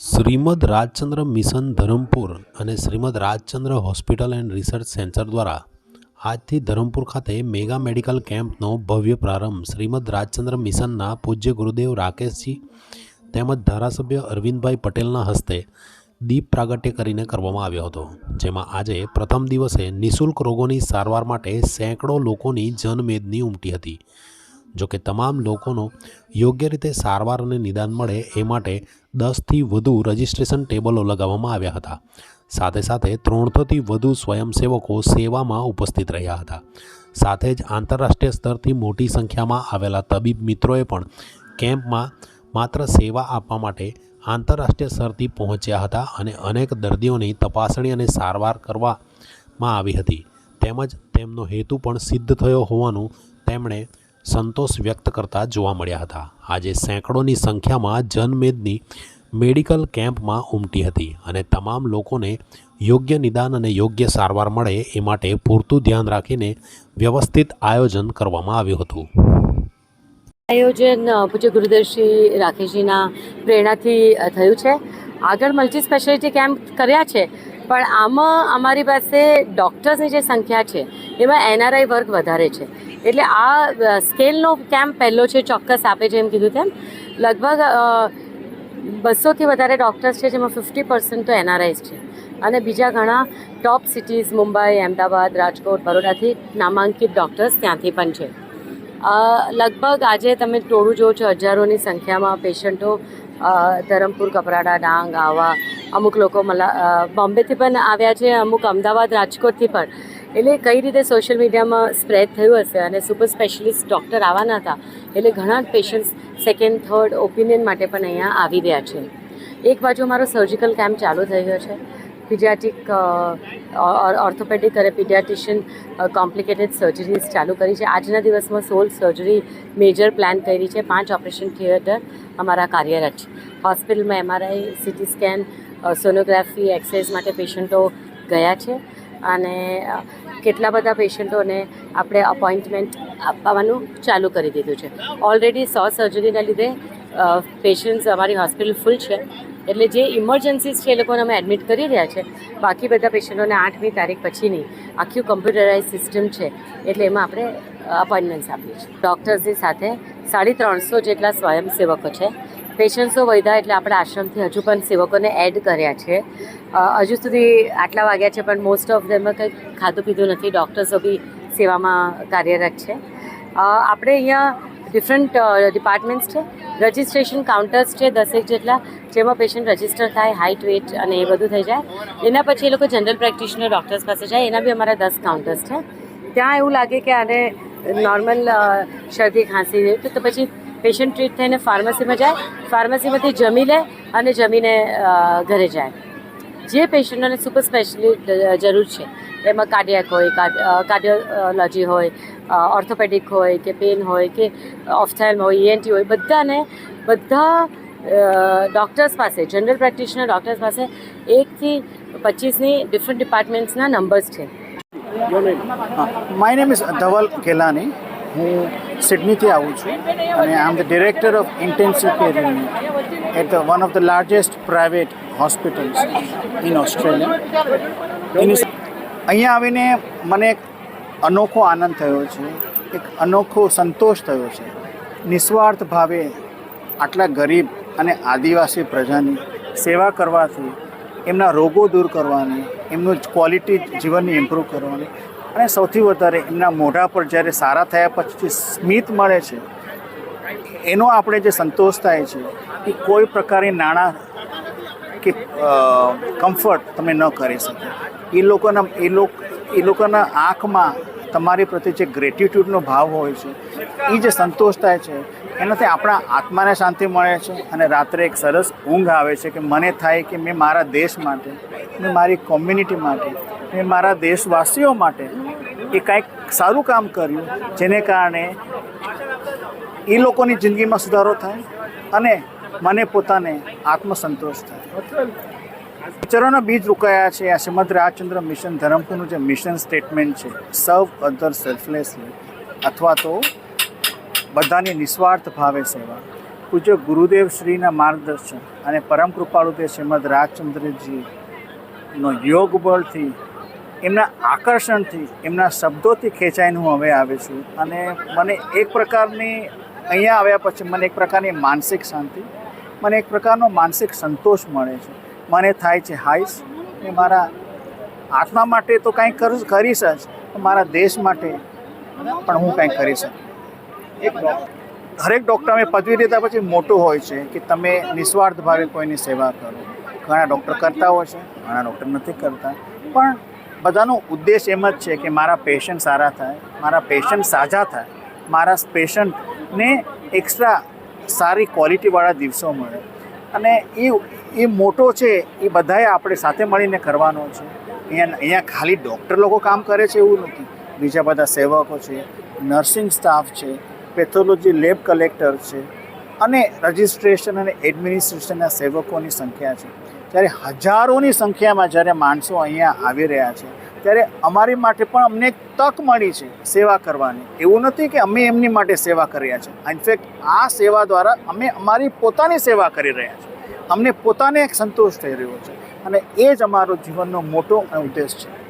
Shrimad Rajchandra mission Dharampur અને Shrimad Rajchandra hospital and research centre દ્વારા આજથી ધરમપુર ખાતે મેગા મેડિકલ કેમ્પનો ભવ્ય પ્રારંભ શ્રીમદ રાજચંદ્ર મિશનના પૂજ્ય ગુરુદેવ રાકેશજી તેમજ ધારાસભ્ય અરવિંદભાઈ પટેલના હસ્તે દીપ પ્રાગટ્ય કરીને કરવામાં આવ્યો હતો. જેમાં આજે પ્રથમ દિવસે નિઃશુલ્ક રોગોની સારવાર માટે સેંકડો લોકોની જનમેદની ઉમટી હતી. જોકે તમામ લોકોનો યોગ્ય રીતે સારવાર અને નિદાન મળે એ માટે દસથી વધુ રજિસ્ટ્રેશન ટેબલો લગાવવામાં આવ્યા હતા. સાથે સાથે ત્રણસોથી વધુ સ્વયંસેવકો સેવામાં ઉપસ્થિત રહ્યા હતા. સાથે જ આંતરરાષ્ટ્રીય સ્તરથી મોટી સંખ્યામાં આવેલા તબીબ મિત્રોએ પણ કેમ્પમાં માત્ર સેવા આપવા માટે આંતરરાષ્ટ્રીય સ્તરથી પહોંચ્યા હતા અને અનેક દર્દીઓની તપાસણી અને સારવાર કરવામાં આવી હતી. તેમજ તેમનો હેતુ પણ સિદ્ધ થયો હોવાનું તેમણે સંતોષ વ્યક્ત કરતા જોવા મળ્યા હતા. આજે સેંકડોની સંખ્યામાં જનમેદની મેડિકલ કેમ્પમાં ઉમટી હતી અને તમામ લોકોને યોગ્ય નિદાન અને યોગ્ય સારવાર મળે એ માટે પૂરતું ધ્યાન રાખીને વ્યવસ્થિત આયોજન કરવામાં આવ્યું હતું. આયોજન પૂજ્ય ગુરુદેવશ્રી રાકેશજીના પ્રેરણાથી થયું છે. આગળ મલ્ટી સ્પેશિયાલિટી કેમ્પ કર્યા છે. પણ આમાં અમારી પાસે ડૉક્ટર્સની જે સંખ્યા છે, એમાં એનઆરઆઈ વર્ગ વધારે છે. એટલે આ સ્કેલનો કેમ્પ પહેલો છે, ચોક્કસ આપે છે એમ કીધું તેમ. લગભગ બસોથી વધારે ડૉક્ટર્સ છે, જેમાં ફિફ્ટી પર્સન્ટ તો એનઆરઆઈસ છે. અને બીજા ઘણા ટોપ સિટીઝ મુંબઈ, અમદાવાદ, રાજકોટ, બરોડાથી નામાંકિત ડૉક્ટર્સ ત્યાંથી પણ છે. લગભગ આજે તમે ટોળું જોવો છો, હજારોની સંખ્યામાં પેશન્ટો ધરમપુર કપરાડા ડાંગ, આવા અમુક લોકો મલા બોમ્બેથી પણ આવ્યા છે, અમુક અમદાવાદ, રાજકોટથી પણ. એટલે કઈ રીતે સોશિયલ મીડિયામાં સ્પ્રેડ થયું હશે અને સુપર સ્પેશિયલિસ્ટ ડૉક્ટર આવવાના હતા? એટલે ઘણા પેશન્ટ્સ સેકન્ડ થર્ડ ઓપિનિયન માટે પણ અહીંયા આવી રહ્યા છે. એક બાજુ અમારો સર્જિકલ કેમ્પ ચાલુ થઈ ગયો છે. પીડિયાટિક ઓર્થોપેડિક અને પીડિયાટિશિયન કોમ્પ્લિકેટેડ સર્જરીઝ ચાલુ કરી છે. આજના દિવસમાં સોલ સર્જરી મેજર પ્લાન કરી છે. પાંચ ઓપરેશન થિયેટર અમારા કાર્યરત છે. હોસ્પિટલમાં MRI CT scan sonography x-rays માટે પેશન્ટો ગયા છે અને કેટલા બધા પેશન્ટોને આપણે અપોઇન્ટમેન્ટ આપવાનું ચાલુ કરી દીધું છે. ઓલરેડી સો સર્જરીના લીધે પેશન્ટ્સ અમારી હોસ્પિટલ ફૂલ છે. એટલે જે ઇમરજન્સીસ છે એ લોકોને અમે એડમિટ કરી રહ્યા છે. બાકી બધા પેશન્ટોને આઠમી તારીખ પછીની આખી કમ્પ્યુટરાઇઝ સિસ્ટમ છે. એટલે એમાં આપણે અપોઇન્ટમેન્ટ્સ આપીએ છીએ. ડૉક્ટર્સની સાથે સાડી ત્રણસો જેટલા સ્વયંસેવકો છે. પેશન્ટ્સો વધ્યા એટલે આપણા આશ્રમથી હજુ પણ સેવકોને એડ કર્યા છે. હજુ સુધી આટલા વાગ્યા છે, પણ મોસ્ટ ઓફ ધેમાં કંઈ ખાધું પીધું નથી. ડૉક્ટર્સો બી સેવામાં કાર્યરત છે. આપણે અહીંયા ડિફરન્ટ ડિપાર્ટમેન્ટ્સ છે. રજિસ્ટ્રેશન કાઉન્ટર્સ છે, દસેક જેટલા, જેમાં પેશન્ટ રજિસ્ટર થાય હાઇટ વેટ અને એ બધું થઈ જાય. એના પછી એ લોકો જનરલ પ્રેક્ટિશનર ડૉક્ટર્સ પાસે જાય. એના બી અમારા દસ કાઉન્ટર્સ છે. ત્યાં એવું લાગે કે આને નોર્મલ શરદી, ખાંસી તો પછી પેશન્ટ ટ્રીટ થઈને ફાર્મસીમાં જાય ફાર્મસીમાંથી જમી લે અને જમીને ઘરે જાય. જે પેશન્ટોને સુપર સ્પેશિયલિસ્ટ જરૂર છે એમાં કાર્ડિયાક હોય કાર્ડિયોલોજી હોય ઓર્થોપેડિક હોય કે પેન હોય કે ઓફથેલ્મ હોય ઈએનટી હોય બધાને બધા ડૉક્ટર્સ પાસે જનરલ પ્રેક્ટિશનર ડૉક્ટર્સ પાસે એકથી પચીસની ડિફરન્ટ ડિપાર્ટમેન્ટ્સના નંબર્સ છે. My name is Dhaval Kelani હું સિડનીથી આવું છું અને I am the director of intensive care unit at one of the largest private hospitals in Australia એની અહીંયા આવીને મને એક અનોખો આનંદ થયો છે, એક અનોખો સંતોષ થયો છે. નિસ્વાર્થ ભાવે આટલા ગરીબ અને આદિવાસી પ્રજાની સેવા કરવાથી, એમના રોગો દૂર કરવાની, એમનું ક્વોલિટી જીવનની ઇમ્પ્રૂવ કરવાની અને સૌથી વધારે એમના મોઢા પર જ્યારે સારા થયા પછી સ્મિત મળે છે, એનો આપણે જે સંતોષ થાય છે, એ કોઈ પ્રકારની નાણાં કે કમ્ફર્ટ તમે ન કરી શકો. એ લોકોના, એ લોકો, એ લોકોના આંખમાં તમારી પ્રત્યે જે ગ્રેટિટ્યૂડનો ભાવ હોય છે, એ જે સંતોષ થાય છે, એનાથી આપણા આત્માને શાંતિ મળે છે અને રાત્રે એક સરસ ઊંઘ આવે છે કે મને થાય કે મેં મારા દેશ માટે, મેં મારી કોમ્યુનિટી માટે, મેં મારા દેશવાસીઓ માટે એ કાંઈક સારું કામ કર્યું, જેને કારણે એ લોકોની જિંદગીમાં સુધારો થાય અને મને પોતાને આત્મસંતોષ થાય. વિચારોના બીજ રોકાયા છે. આ શ્રીમદ રાજચંદ્ર મિશન ધરમપુરનું જે મિશન સ્ટેટમેન્ટ છે સર્વ અધર સેલ્ફલેસલી અથવા તો બધાની નિસ્વાર્થ ભાવે સેવા. પૂજ્ય ગુરુદેવ શ્રીના માર્ગદર્શન અને પરમ કૃપાળુ તે શ્રીમદ રાજચંદ્રજીનો યોગ બળથી એમના આકર્ષણથી, એમના શબ્દોથી ખેંચાઈને હું હવે આવે છું. અને મને એક પ્રકારની, અહીંયા આવ્યા પછી મને એક પ્રકારની માનસિક શાંતિ, મને એક પ્રકારનો માનસિક સંતોષ મળે છે. મને થાય છે હાઈસ. કે મારા આત્મા માટે તો કંઈક કરું, કરીશ જ મારા દેશ માટે પણ હું કંઈક કરી શકું એક દરેક ડૉક્ટર અમે પદવી લીધા પછી મોટું હોય છે કે તમે નિસ્વાર્થ ભાવે કોઈની સેવા કરો. ઘણા ડૉક્ટર કરતા હોય છે, ઘણા ડૉક્ટર નથી કરતા. પણ બધાનો ઉદ્દેશ એમ જ છે કે મારા પેશન્ટ સારા થાય, મારા પેશન્ટ સાજા થાય, મારા પેશન્ટને એક્સ્ટ્રા સારી ક્વોલિટીવાળા દિવસો મળે. અને એ એ મોટો છે, એ બધાએ આપણે સાથે મળીને કરવાનો છે. અહીંયા અહીંયા ખાલી ડૉક્ટર લોકો કામ કરે છે એવું નથી. બીજા બધા સેવકો છે નર્સિંગ સ્ટાફ છે પેથોલોજી લેબ કલેક્ટર છે. અને રજિસ્ટ્રેશન અને એડમિનિસ્ટ્રેશનના સેવકોની સંખ્યા છે. ત્યારે હજારોની સંખ્યામાં જ્યારે માણસો અહીંયા આવી રહ્યા છે, ત્યારે અમારી માટે પણ અમને એક તક મળી છે સેવા કરવાની. એવું નથી કે અમે એમની માટે સેવા કર્યા છે ઇનફેક્ટ આ સેવા દ્વારા અમે અમારી પોતાની સેવા કરી રહ્યા છીએ. અમને પોતાને એક સંતોષ થઈ રહ્યો છે. અને એ જ અમારો જીવનનો મોટો ઉદ્દેશ છે.